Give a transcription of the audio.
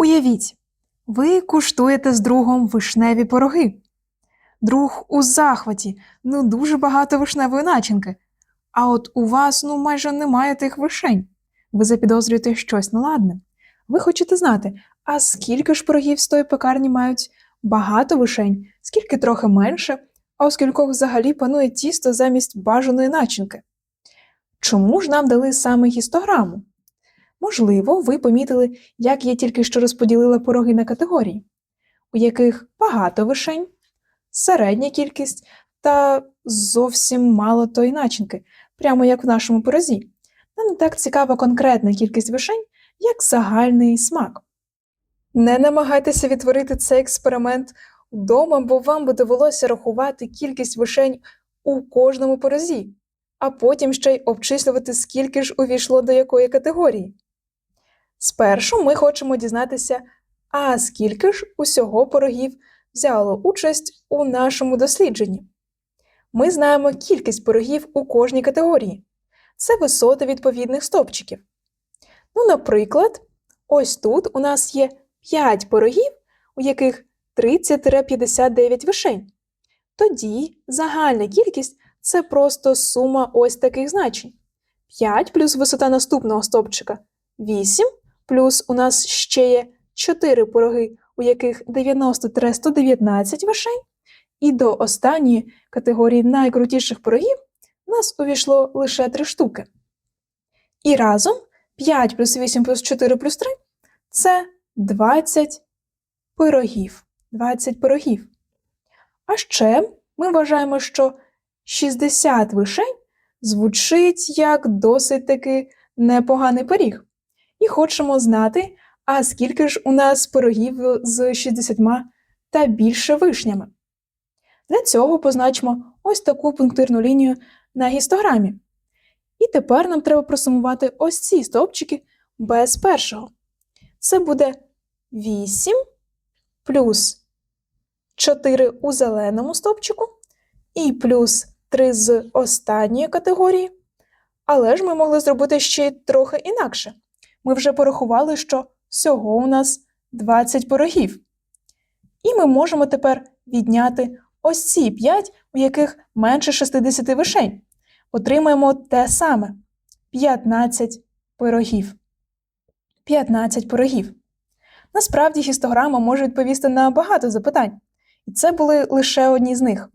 Уявіть, ви куштуєте з другом вишневі пироги. Друг у захваті, ну дуже багато вишневої начинки. А от у вас ну майже немає тих вишень. Ви запідозрюєте щось неладне. Ви хочете знати, а скільки ж пирогів з тої пекарні мають багато вишень, скільки трохи менше, а у скількох взагалі панує тісто замість бажаної начинки. Чому ж нам дали саме гістограму? Можливо, ви помітили, як я тільки що розподілила пироги на категорії, у яких багато вишень, середня кількість та зовсім мало тої начинки, прямо як в нашому пирозі. Нам так цікава конкретна кількість вишень, як загальний смак. Не намагайтеся відтворити цей експеримент вдома, бо вам би довелося рахувати кількість вишень у кожному пирозі, а потім ще й обчислювати, скільки ж увійшло до якої категорії. Спершу ми хочемо дізнатися, а скільки ж усього пирогів взяло участь у нашому дослідженні. Ми знаємо кількість пирогів у кожній категорії. Це висоти відповідних стовпчиків. Ну, наприклад, ось тут у нас є 5 пирогів, у яких 30-59 вишень. Тоді загальна кількість це просто сума ось таких значень. 5 плюс висота наступного стовпчика 8, плюс у нас ще є 4 пироги, у яких 90-119 вишень, і до останньої категорії найкрутіших пирогів у нас увійшло лише 3 штуки. І разом 5 плюс 8 плюс 4 плюс 3 це 20 пирогів. 20 пирогів. А ще ми вважаємо, що 60 вишень звучить як досить таки непоганий пиріг. І хочемо знати, а скільки ж у нас пирогів з 60 та більше вишнями. Для цього позначимо ось таку пунктирну лінію на гістограмі. І тепер нам треба просумувати ось ці стовпчики без першого. Це буде 8 плюс 4 у зеленому стовпчику і плюс 3 з останньої категорії. Але ж ми могли зробити ще й трохи інакше. Ми вже порахували, що всього у нас 20 пирогів. І ми можемо тепер відняти ось ці 5, у яких менше 60 вишень. Отримаємо те саме 15 пирогів. 15 пирогів. Насправді гістограма може відповісти на багато запитань, і це були лише одні з них.